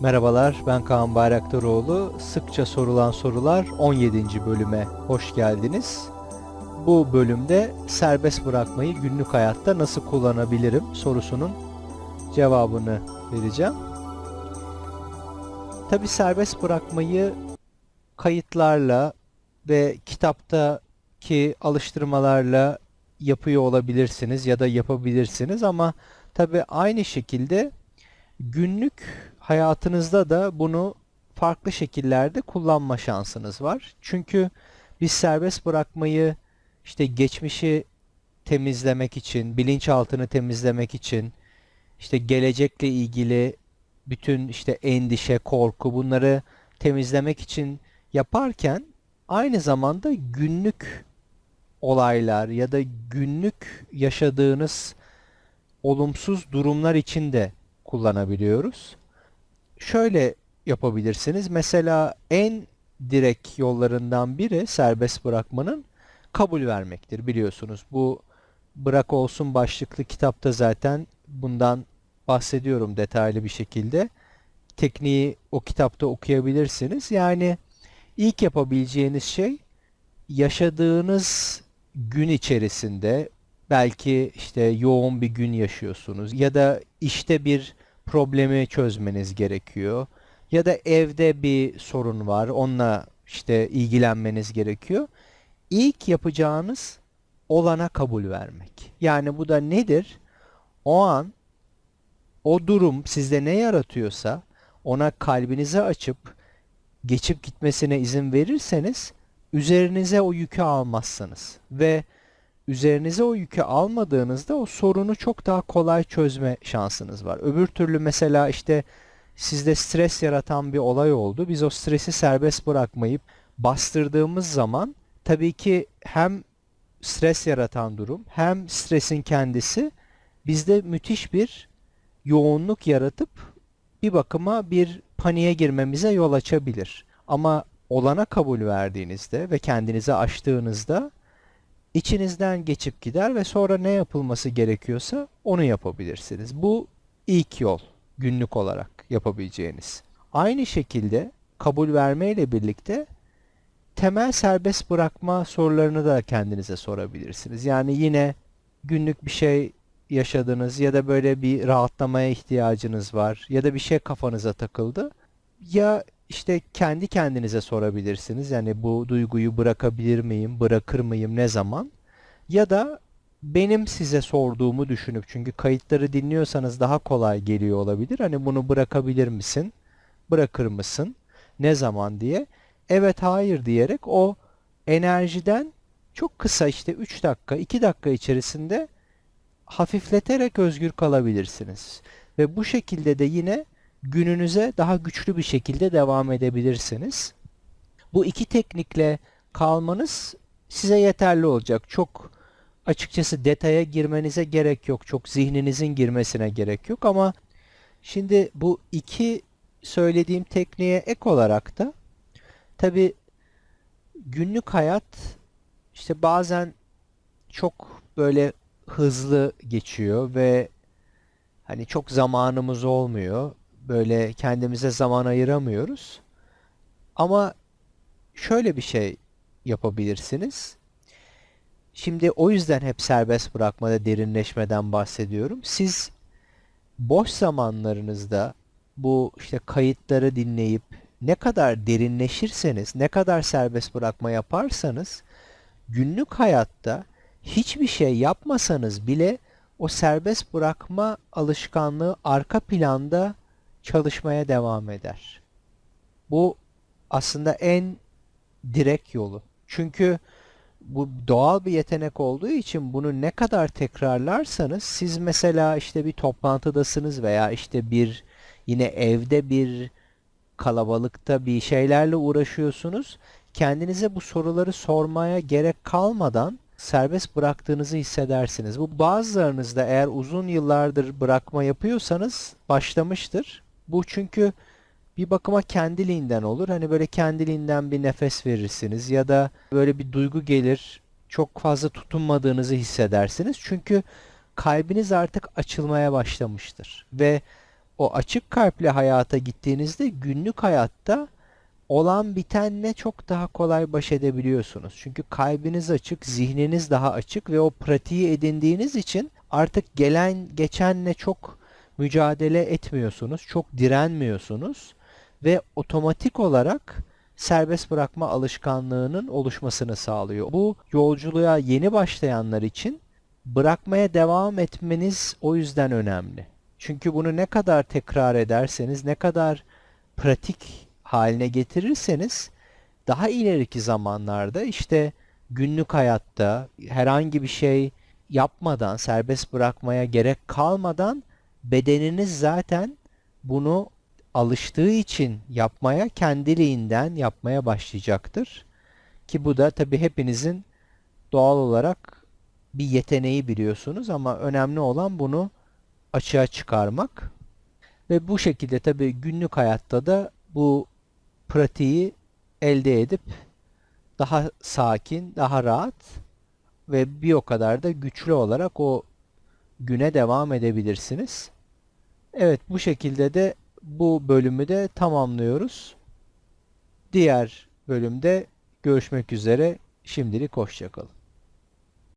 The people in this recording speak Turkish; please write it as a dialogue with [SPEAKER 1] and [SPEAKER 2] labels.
[SPEAKER 1] Merhabalar, ben Kaan Bayraktaroğlu. Sıkça sorulan sorular 17. bölüme hoş geldiniz. Bu bölümde serbest bırakmayı günlük hayatta nasıl kullanabilirim sorusunun cevabını vereceğim. Tabi serbest bırakmayı kayıtlarla ve kitaptaki alıştırmalarla yapıyor olabilirsiniz ya da yapabilirsiniz ama tabi aynı şekilde günlük hayatınızda da bunu farklı şekillerde kullanma şansınız var. Çünkü biz serbest bırakmayı işte geçmişi temizlemek için, bilinçaltını temizlemek için, işte gelecekle ilgili bütün işte endişe, korku bunları temizlemek için yaparken aynı zamanda günlük olaylar ya da günlük yaşadığınız olumsuz durumlar için de kullanabiliyoruz. Şöyle yapabilirsiniz. Mesela en direkt yollarından biri serbest bırakmanın kabul vermektir biliyorsunuz. Bu Bırak Olsun başlıklı kitapta zaten bundan bahsediyorum detaylı bir şekilde. Tekniği o kitapta okuyabilirsiniz. Yani ilk yapabileceğiniz şey yaşadığınız gün içerisinde belki işte yoğun bir gün yaşıyorsunuz ya da işte bir problemi çözmeniz gerekiyor ya da evde bir sorun var onunla işte ilgilenmeniz gerekiyor. İlk yapacağınız olana kabul vermek. Yani bu da nedir? O an o durum sizde ne yaratıyorsa ona kalbinizi açıp geçip gitmesine izin verirseniz üzerinize o yükü almazsınız ve üzerinize o yükü almadığınızda o sorunu çok daha kolay çözme şansınız var. Öbür türlü mesela işte sizde stres yaratan bir olay oldu. Biz o stresi serbest bırakmayıp bastırdığımız zaman tabii ki hem stres yaratan durum hem stresin kendisi bizde müthiş bir yoğunluk yaratıp bir bakıma bir paniğe girmemize yol açabilir. Ama olana kabul verdiğinizde ve kendinize açtığınızda içinizden geçip gider ve sonra ne yapılması gerekiyorsa onu yapabilirsiniz. Bu ilk yol günlük olarak yapabileceğiniz. Aynı şekilde kabul vermeyle birlikte temel serbest bırakma sorularını da kendinize sorabilirsiniz. Yani yine günlük bir şey yaşadınız ya da böyle bir rahatlamaya ihtiyacınız var ya da bir şey kafanıza takıldı. Ya işte kendi kendinize sorabilirsiniz. Yani bu duyguyu bırakabilir miyim, bırakır mıyım, ne zaman? Ya da benim size sorduğumu düşünüp çünkü kayıtları dinliyorsanız daha kolay geliyor olabilir. Hani bunu bırakabilir misin? Bırakır mısın? Ne zaman diye. Evet, hayır diyerek o enerjiden çok kısa işte 3 dakika, 2 dakika içerisinde hafifleterek özgür kalabilirsiniz. Ve bu şekilde de yine gününüze daha güçlü bir şekilde devam edebilirsiniz. Bu iki teknikle kalmanız size yeterli olacak. Çok açıkçası detaya girmenize gerek yok. Çok zihninizin girmesine gerek yok ama şimdi bu iki söylediğim tekniğe ek olarak da tabi günlük hayat işte bazen çok böyle hızlı geçiyor ve hani çok zamanımız olmuyor. Böyle kendimize zaman ayıramıyoruz. Ama şöyle bir şey yapabilirsiniz. Şimdi o yüzden hep serbest bırakmada derinleşmeden bahsediyorum. Siz boş zamanlarınızda bu işte kayıtları dinleyip ne kadar derinleşirseniz, ne kadar serbest bırakma yaparsanız günlük hayatta hiçbir şey yapmasanız bile o serbest bırakma alışkanlığı arka planda çalışmaya devam eder. Bu aslında en direkt yolu. Çünkü bu doğal bir yetenek olduğu için bunu ne kadar tekrarlarsanız siz mesela işte bir toplantıdasınız veya işte bir yine evde bir kalabalıkta bir şeylerle uğraşıyorsunuz. Kendinize bu soruları sormaya gerek kalmadan serbest bıraktığınızı hissedersiniz. Bu bazılarınızda eğer uzun yıllardır bırakma yapıyorsanız başlamıştır. Bu çünkü bir bakıma kendiliğinden olur. Hani böyle kendiliğinden bir nefes verirsiniz ya da böyle bir duygu gelir. Çok fazla tutunmadığınızı hissedersiniz. Çünkü kalbiniz artık açılmaya başlamıştır ve o açık kalple hayata gittiğinizde günlük hayatta olan bitenle çok daha kolay baş edebiliyorsunuz. Çünkü kalbiniz açık, zihniniz daha açık ve o pratiği edindiğiniz için artık gelen geçenle çok mücadele etmiyorsunuz, çok direnmiyorsunuz ve otomatik olarak serbest bırakma alışkanlığının oluşmasını sağlıyor. Bu yolculuğa yeni başlayanlar için bırakmaya devam etmeniz o yüzden önemli. Çünkü bunu ne kadar tekrar ederseniz, ne kadar pratik haline getirirseniz daha ileriki zamanlarda işte günlük hayatta herhangi bir şey yapmadan, serbest bırakmaya gerek kalmadan bedeniniz zaten bunu alıştığı için yapmaya kendiliğinden yapmaya başlayacaktır. Ki bu da tabii hepinizin doğal olarak bir yeteneği biliyorsunuz ama önemli olan bunu açığa çıkarmak. Ve bu şekilde tabii günlük hayatta da bu pratiği elde edip daha sakin, daha rahat ve bir o kadar da güçlü olarak o güne devam edebilirsiniz. Evet bu şekilde de bu bölümü de tamamlıyoruz. Diğer bölümde görüşmek üzere. Şimdilik hoşça kalın.